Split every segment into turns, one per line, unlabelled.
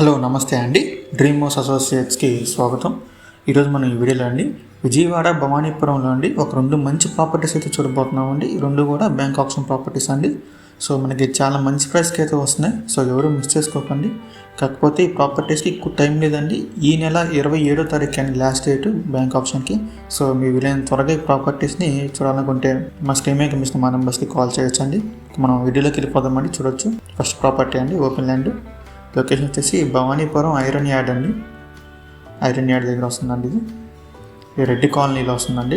Hello నమస్తే అండి. Dream అసోసియేట్స్కి స్వాగతం. ఈరోజు మనం ఈ వీడియోలో అండి విజయవాడ భవానీపురంలో అండి ఒక రెండు మంచి ప్రాపర్టీస్ అయితే చూడబోతున్నాం అండి రెండు కూడా బ్యాంక్ ఆప్షన్ ప్రాపర్టీస్ అండి. సో మనకి చాలా మంచి ప్రైస్కి అయితే వస్తున్నాయి. సో ఎవరు మిస్ చేసుకోకండి. కాకపోతే ఈ ప్రాపర్టీస్కి ఎక్కువ టైం లేదండి. ఈ నెల ఇరవై ఏడో తారీఖు అండి లాస్ట్ డేట్ బ్యాంక్ ఆప్షన్కి. సో మీ వీలైన త్వరగా ఈ ప్రాపర్టీస్ని చూడాలనుకుంటే మా స్క్రీన్ మీద మా నెంబర్స్కి కాల్ చేయొచ్చండి. మనం వీడియోలోకి వెళ్ళిపోదామండి చూడొచ్చు. ఫస్ట్ ప్రాపర్టీ అండి ఓపెన్ ల్యాండ్. లొకేషన్ వచ్చేసి భవానీపురం ఐరన్ యార్డ్ అండి. ఐరన్ యార్డ్ దగ్గర వస్తుందండి ఇది. ఇది రెడ్డి కాలనీలో వస్తుందండి.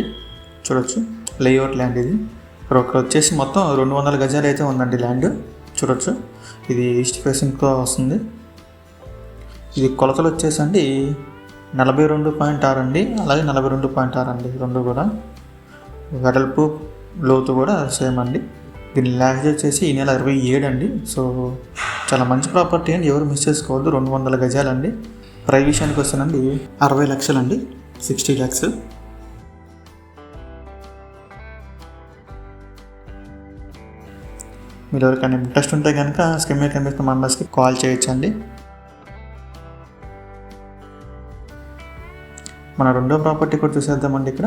చూడొచ్చు. లేఅవుట్ ల్యాండ్ ఇది. ఇక్కడ వచ్చేసి మొత్తం రెండు వందల గజాలు అయితే ఉందండి ల్యాండ్. చూడొచ్చు. ఇది ఈస్ట్ ఫేసింగ్తో వస్తుంది. ఇది కొలతలు వచ్చేసండి నలభై రెండు పాయింట్ ఆరు అండి. అలాగే నలభై రెండు పాయింట్ ఆరు అండి. రెండు కూడా. వెడల్పు లోతు కూడా సేమ్ అండి. దీని లాస్ట్ వచ్చేసి ఈ నెల ఇరవై ఏడు అండి. సో చాలా మంచి ప్రాపర్టీ అండి. ఎవరు మిస్ చేసుకోవద్దు. రెండు వందల గజాలండి. ప్రైస్ విషయానికి వస్తానండి. అరవై లక్షలండి. సిక్స్టీ ల్యాక్స్. మీరు ఎవరికైనా ఇంట్రెస్ట్ ఉంటే కనుక స్క్రీన్ మీద కనిపిస్తున్న మెంబర్స్కి కాల్ చేయొచ్చండి. మన రెండో ప్రాపర్టీ కూడా చూసేద్దామండి ఇక్కడ.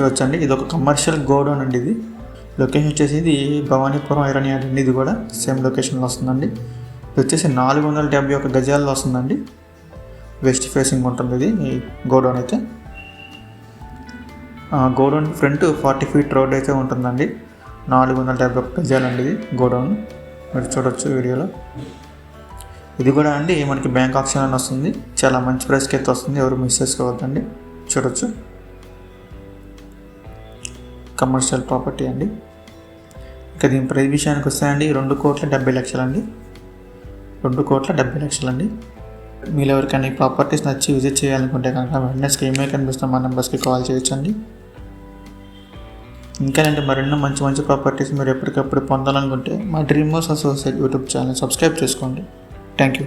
చూడొచ్చండి. ఇది ఒక కమర్షియల్ గోడౌన్ అండి ఇది. లొకేషన్ వచ్చేసి ఇది భవానీపురం ఐరన్ యార్డ్ అండి. ఇది కూడా సేమ్ లొకేషన్లో వస్తుందండి. ఇది వచ్చేసి నాలుగు వందల డెబ్బై ఒక గజాల్లో వస్తుందండి. వెస్ట్ ఫేసింగ్ ఉంటుంది ఇది ఈ గోడౌన్ అయితే. Godown front forty feet road అయితే ఉంటుందండి. నాలుగు వందల డెబ్బై ఒక గజాలండి ఇది గోడౌన్. మీరు చూడొచ్చు వీడియోలో. ఇది కూడా అండి మనకి బ్యాంక్ ఆప్షన్ అని వస్తుంది. చాలా మంచి ప్రైస్కి అయితే వస్తుంది ఎవరు మిస్ చేసుకోవద్దండి. చూడొచ్చు. కమర్షియల్ ప్రాపర్టీ అండి. ఇక దీని ప్రైస్ విషయానికి వస్తే అండి రెండు కోట్ల డెబ్బై లక్షలండి. రెండు కోట్ల డెబ్బై లక్షలండి. మీరు ఎవరికైనా ఈ ప్రాపర్టీస్ నచ్చి విజిట్ చేయాలనుకుంటే కనుక వెంటనే స్క్రీన్ మీద కనిపిస్తున్న మా నెంబర్స్కి కాల్ చేయొచ్చండి. ఇంకానంటే మరెన్నో మంచి మంచి ప్రాపర్టీస్ మీరు ఎప్పటికప్పుడు పొందాలనుకుంటే మా dream house associate YouTube channel subscribe చేసుకోండి. Thank you